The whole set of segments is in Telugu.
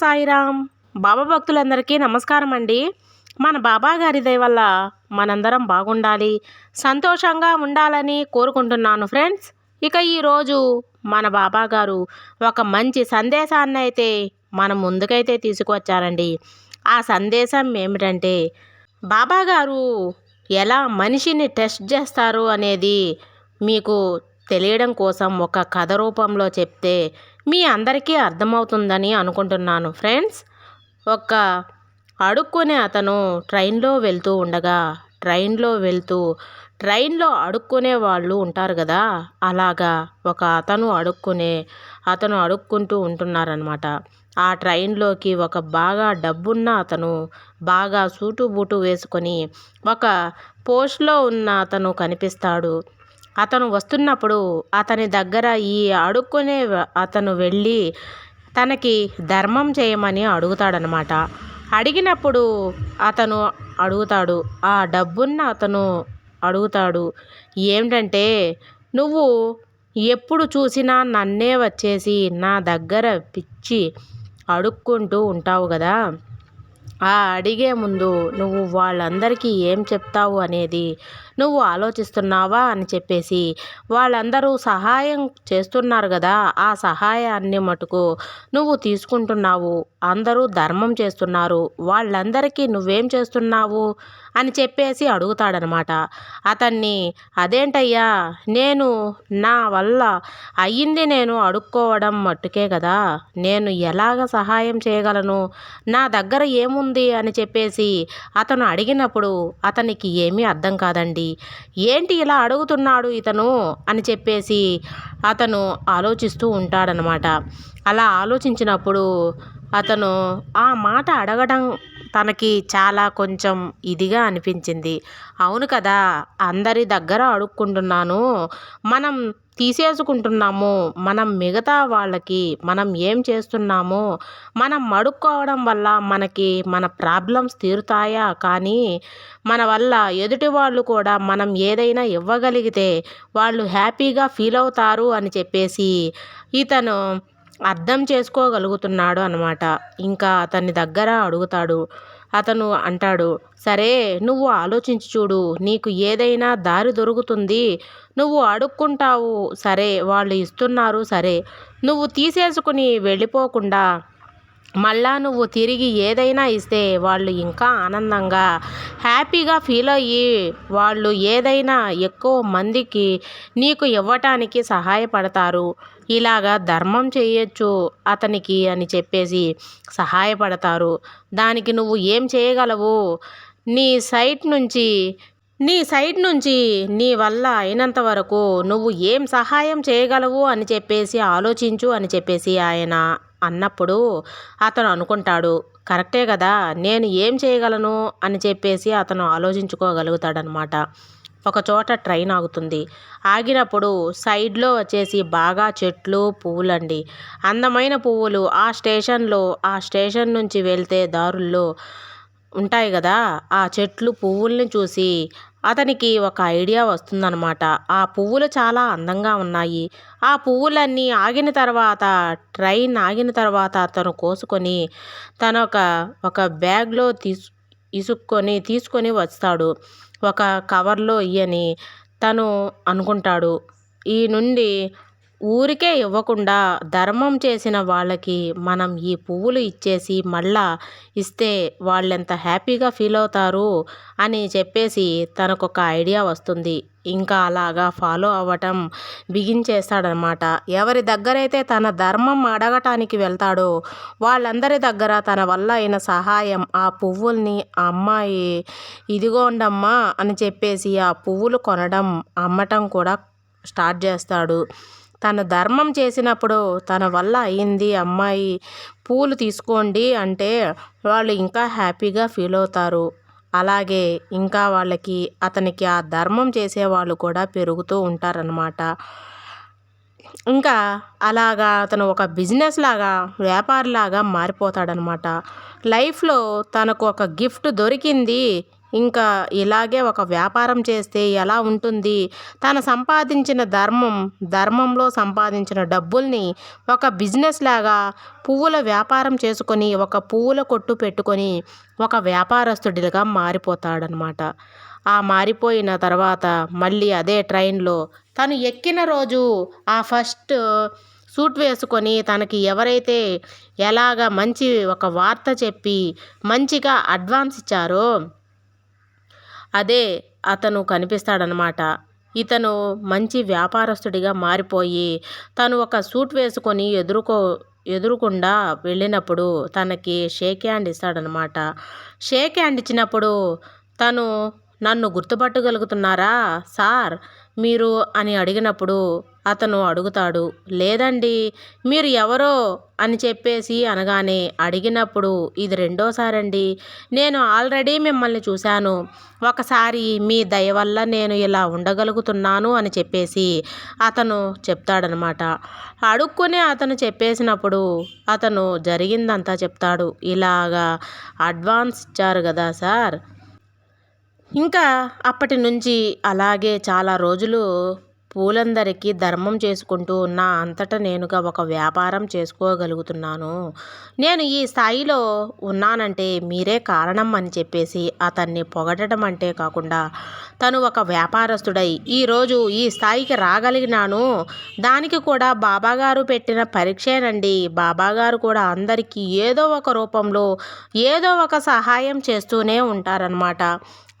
సాయిరామ్. బాబా భక్తులందరికీ నమస్కారం అండి. మన బాబా గారి దయ వల్ల మనందరం బాగుండాలి సంతోషంగా ఉండాలని కోరుకుంటున్నాను ఫ్రెండ్స్. ఇక ఈరోజు మన బాబా గారు ఒక మంచి సందేశాన్ని అయితే మన ముందుకైతే తీసుకువచ్చారండి. ఆ సందేశం ఏమిటంటే బాబా గారు ఎలా మనిషిని టెస్ట్ చేస్తారు అనేది మీకు తెలియడం కోసం ఒక కథ రూపంలో చెప్తే మీ అందరికీ అర్థమవుతుందని అనుకుంటున్నాను ఫ్రెండ్స్. ఒక అడుక్కునే అతను ట్రైన్లో వెళ్తూ ఉండగా ట్రైన్లో వెళ్తూ ట్రైన్లో అడుక్కునే వాళ్ళు ఉంటారు కదా అలాగా ఒక అతను అడుక్కునే అతను అడుక్కుంటూ ఉంటున్నారనమాట ఆ ట్రైన్లోకి ఒక బాగా డబ్బున్న అతను బాగా సూటు బూటు వేసుకొని ఒక పోస్ట్లో ఉన్న అతను కనిపిస్తాడు. అతను వస్తున్నప్పుడు అతని దగ్గర ఈ అడుక్కునే అతను వెళ్ళి తనకి ధర్మం చేయమని అడుగుతాడనమాట అడిగినప్పుడు అతను అడుగుతాడు ఆ డబ్బున్న అతను అడుగుతాడు ఏమిటంటే నువ్వు ఎప్పుడు చూసినా నన్నే వచ్చేసి నా దగ్గర పిచ్చి అడుక్కుంటూ ఉంటావు కదా ఆ అడిగే ముందు నువ్వు వాళ్ళందరికీ ఏం చెప్తావు అనేది నువ్వు ఆలోచిస్తున్నావా అని చెప్పేసి వాళ్ళందరూ సహాయం చేస్తున్నారు కదా ఆ సహాయాన్ని మటుకు నువ్వు తీసుకుంటున్నావు అందరూ ధర్మం చేస్తున్నారు వాళ్ళందరికీ నువ్వేం చేస్తున్నావు? అని చెప్పేసి అడుగుతాడనమాట. అతన్ని అదేంటయ్యా నేను నా వల్ల అయ్యింది నేను అడుక్కోవడం మట్టుకే కదా. నేను ఎలాగ సహాయం చేయగలను? నా దగ్గర ఏముంది? అని చెప్పేసి అతను అడిగినప్పుడు అతనికి ఏమీ అర్థం కాదండి. ఏంటి ఇలా అడుగుతున్నాడు ఇతను? అని చెప్పేసి అతను ఆలోచిస్తూ ఉంటాడనమాట. అలా ఆలోచించినప్పుడు అతను ఆ మాట అడగడం తనకి చాలా కొంచెం ఇదిగా అనిపించింది. అవును కదా అందరి దగ్గర అడుక్కుంటున్నాను. మనం తీసేసుకుంటున్నాము. మనం మిగతా వాళ్ళకి మనం ఏం చేస్తున్నామో? మనం అడుక్కోవడం వల్ల మనకి మన ప్రాబ్లమ్స్ తీరుతాయా? కానీ మన వల్ల ఎదుటి వాళ్ళు కూడా మనం ఏదైనా ఇవ్వగలిగితే వాళ్ళు హ్యాపీగా ఫీల్ అవుతారు అని చెప్పేసి ఇతను అర్థం చేసుకోగలుగుతున్నాడు అనమాట ఇంకా అతని దగ్గర అడుగుతాడు. అతను అంటాడు సరే నువ్వు ఆలోచించి చూడు నీకు ఏదైనా దారి దొరుకుతుంది. నువ్వు అడుక్కుంటావు సరే వాళ్ళు ఇస్తున్నారు సరే. నువ్వు తీసేసుకుని వెళ్ళిపోకుండా మళ్ళా నువ్వు తిరిగి ఏదైనా ఇస్తే వాళ్ళు ఇంకా ఆనందంగా హ్యాపీగా ఫీల్ అయ్యి వాళ్ళు ఏదైనా ఎక్కువ మందికి నీకు ఇవ్వటానికి సహాయపడతారు. ఇలాగా ధర్మం చేయొచ్చు అతనికి అని చెప్పేసి సహాయపడతారు. దానికి నువ్వు ఏం చేయగలవు? నీ సైట్ నుంచి నీ సైడ్ నుంచి నీ వల్ల అయినంత వరకు నువ్వు ఏం సహాయం చేయగలవు అని చెప్పేసి ఆలోచించు అని చెప్పేసి ఆయన అన్నప్పుడు అతను అనుకుంటాడు. కరెక్టే కదా నేను ఏం చేయగలను అని చెప్పేసి అతను ఆలోచించుకోగలుగుతాడనమాట. ఒక చోట ట్రైన్ ఆగుతుంది. ఆగినప్పుడు సైడ్లో వచ్చేసి బాగా చెట్లు పువ్వులండి. అందమైన పువ్వులు. ఆ స్టేషన్లో ఆ స్టేషన్ నుంచి వెళ్తే దారుల్లో ఉంటాయి కదా. ఆ చెట్లు పువ్వుల్ని చూసి అతనికి ఒక ఐడియా వస్తుందన్నమాట. ఆ పువ్వులు చాలా అందంగా ఉన్నాయి. ఆ పువ్వులన్నీ ఆగిన తర్వాత ట్రైన్ ఆగిన తర్వాత అతను కోసుకొని తన ఒక ఒక బ్యాగ్లో తీసు ఇసుక్కొని తీసుకొని వస్తాడు. ఒక కవర్లో ఇయ్యని తను అనుకుంటాడు. ఈ నుండి ఊరికే ఇవ్వకుండా ధర్మం చేసిన వాళ్ళకి మనం ఈ పువ్వులు ఇచ్చేసి మళ్ళా ఇస్తే వాళ్ళెంత హ్యాపీగా ఫీల్ అవుతారు అని చెప్పేసి తనకు ఒక ఐడియా వస్తుంది. ఇంకా అలాగా ఫాలో అవ్వటం బిగించేస్తాడనమాట. ఎవరి దగ్గరైతే తన ధర్మం అడగటానికి వెళ్తాడో వాళ్ళందరి దగ్గర తన వల్ల అయిన సహాయం ఆ పువ్వుల్ని ఆ అమ్మాయి ఇదిగోండమ్మా అని చెప్పేసి ఆ పువ్వులు కొనడం అమ్మటం కూడా స్టార్ట్ చేస్తాడు. తను ధర్మం చేసినప్పుడు తన వల్ల అయింది అమ్మాయి పూలు తీసుకోండి అంటే వాళ్ళు ఇంకా హ్యాపీగా ఫీల్ అవుతారు. అలాగే ఇంకా వాళ్ళకి అతనికి ఆ ధర్మం చేసేవాళ్ళు కూడా పెరుగుతూ ఉంటారనమాట ఇంకా అలాగా అతను ఒక బిజినెస్ లాగా వ్యాపారిలాగా మారిపోతాడనమాట లైఫ్లో తనకు ఒక గిఫ్ట్ దొరికింది. ఇంకా ఇలాగే ఒక వ్యాపారం చేస్తే ఎలా ఉంటుంది? తను సంపాదించిన ధర్మం ధర్మంలో సంపాదించిన డబ్బుల్ని ఒక బిజినెస్ లాగా పువ్వుల వ్యాపారం చేసుకొని ఒక పువ్వుల కొట్టు పెట్టుకొని ఒక వ్యాపారస్తుడిగా మారిపోతాడనమాట ఆ మారిపోయిన తర్వాత మళ్ళీ అదే ట్రైన్లో తను ఎక్కిన రోజు ఆ ఫస్ట్ సూట్ వేసుకొని తనకి ఎవరైతే ఎలాగ మంచి ఒక వార్త చెప్పి మంచిగా అడ్వాన్స్ ఇచ్చారో అదే అతను కనిపిస్తాడనమాట. ఇతను మంచి వ్యాపారస్తుడిగా మారిపోయి తను ఒక సూట్ వేసుకొని ఎదుర్కో ఎదురుకుండా వెళ్ళినప్పుడు తనకి షేక్ హ్యాండ్ ఇస్తాడనమాట. షేక్ హ్యాండ్ ఇచ్చినప్పుడు తను నన్ను గుర్తుపట్టగలుగుతున్నారా సార్? మీరు అని అడిగినప్పుడు అతను అడుగుతాడు లేదండి మీరు ఎవరో అని చెప్పేసి అనగానే అడిగినప్పుడు ఇది రెండోసారండి. నేను ఆల్రెడీ మిమ్మల్ని చూశాను. ఒకసారి మీ దయ వల్ల నేను ఇలా ఉండగలుగుతున్నాను అని చెప్పేసి అతను చెప్తాడనమాట. అడుక్కునే అతను చెప్పేసినప్పుడు అతను జరిగిందంతా చెప్తాడు. ఇలాగా అడ్వాన్స్ ఇచ్చారు కదా సార్. ఇంకా అప్పటి నుంచి అలాగే చాలా రోజులు పూలందరికీ ధర్మం చేసుకుంటూ నా అంతటా నేనుగా ఒక వ్యాపారం చేసుకోగలుగుతున్నాను. నేను ఈ స్థాయిలో ఉన్నానంటే మీరే కారణం అని చెప్పేసి అతన్ని పొగడటం అంటే కాకుండా తను ఒక వ్యాపారస్తుడై ఈరోజు ఈ స్థాయికి రాగలిగినాను. దానికి కూడా బాబాగారు పెట్టిన పరీక్షేనండి బాబాగారు కూడా అందరికీ ఏదో ఒక రూపంలో ఏదో ఒక సహాయం చేస్తూనే ఉంటారనమాట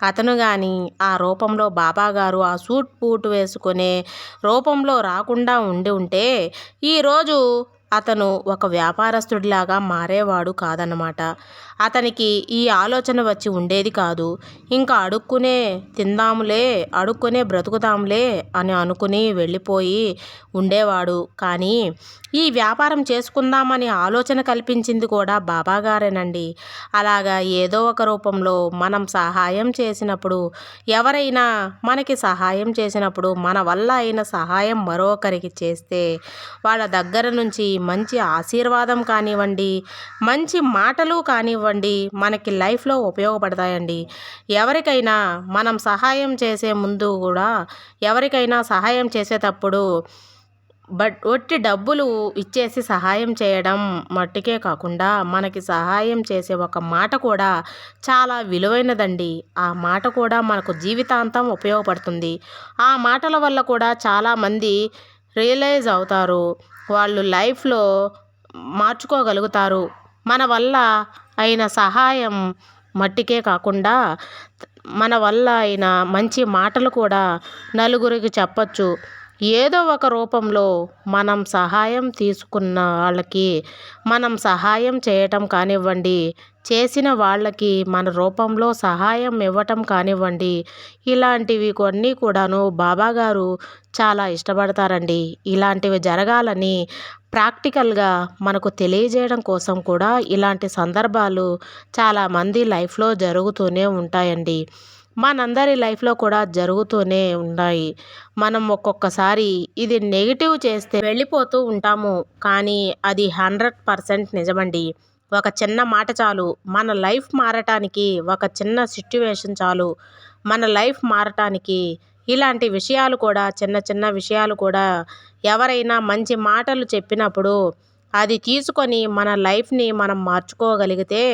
అతను కానీ ఆ రూపంలో బాబాగారు ఆ సూట్ బూట్ వేసుకునే రూపంలో రాకుండా ఉండి ఉంటే ఈరోజు అతను ఒక వ్యాపారస్తుడిలాగా మారేవాడు కాదన్నమాట. అతనికి ఈ ఆలోచన వచ్చి ఉండేది కాదు. ఇంకా అడుక్కునే తిందాములే అడుక్కునే బ్రతుకుదాంలే అని అనుకుని వెళ్ళిపోయి ఉండేవాడు. కానీ ఈ వ్యాపారం చేసుకుందామని ఆలోచన కల్పించింది కూడా బాబాగారేనండి. అలాగా ఏదో ఒక రూపంలో మనం సహాయం చేసినప్పుడు ఎవరైనా మనకి సహాయం చేసినప్పుడు మన వల్ల అయిన సహాయం మరొకరికి చేస్తే వాళ్ళ దగ్గర నుంచి మంచి ఆశీర్వాదం కానివ్వండి మంచి మాటలు కానివ్వండి మనకి లైఫ్లో ఉపయోగపడతాయండి. ఎవరికైనా మనం సహాయం చేసే ముందు కూడా ఎవరికైనా సహాయం చేసేటప్పుడు బట్ ఒట్టి డబ్బులు ఇచ్చేసి సహాయం చేయడం మట్టుకే కాకుండా మనకి సహాయం చేసే ఒక మాట కూడా చాలా విలువైనదండి. ఆ మాట కూడా మనకు జీవితాంతం ఉపయోగపడుతుంది. ఆ మాటల వల్ల కూడా చాలామంది రియలైజ్ అవుతారు. వాళ్ళు లైఫ్లో మార్చుకోగలుగుతారు. మన వల్ల అయిన సహాయం మట్టికే కాకుండా మన వల్ల అయిన మంచి మాటలు కూడా నలుగురికి చెప్పచ్చు. ఏదో ఒక రూపంలో మనం సహాయం తీసుకున్న వాళ్ళకి మనం సహాయం చేయటం కానివ్వండి చేసిన వాళ్ళకి మన రూపంలో సహాయం ఇవ్వటం కానివ్వండి. ఇలాంటివి కొన్ని కూడాను బాబాగారు చాలా ఇష్టపడతారండి. ఇలాంటివి జరగాలని ప్రాక్టికల్గా మనకు తెలియజేయడం కోసం కూడా ఇలాంటి సందర్భాలు చాలామంది లైఫ్లో జరుగుతూనే ఉంటాయండి. మనందరి లైఫ్లో కూడా జరుగుతూనే ఉన్నాయి. మనం ఒక్కొక్కసారి ఇది నెగిటివ్ చేస్తే వెళ్ళిపోతూ ఉంటాము. కానీ అది హండ్రెడ్ పర్సెంట్ నిజమండి. ఒక చిన్న మాట చాలు. మన లైఫ్ మారటానికి ఒక చిన్న సిట్యువేషన్ చాలు. మన లైఫ్ మారటానికి ఇలాంటి విషయాలు కూడా చిన్న చిన్న విషయాలు కూడా ఎవరైనా మంచి మాటలు చెప్పినప్పుడు అది తీసుకొని మన లైఫ్ని మనం మార్చుకోగలిగితే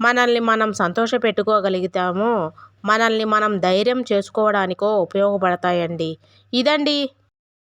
మనల్ని మనం సంతోష పెట్టుకోగలుగుతాము మనల్ని మనం ధైర్యం చేసుకోవడానికో ఉపయోగపడతాయండి. ఇదండి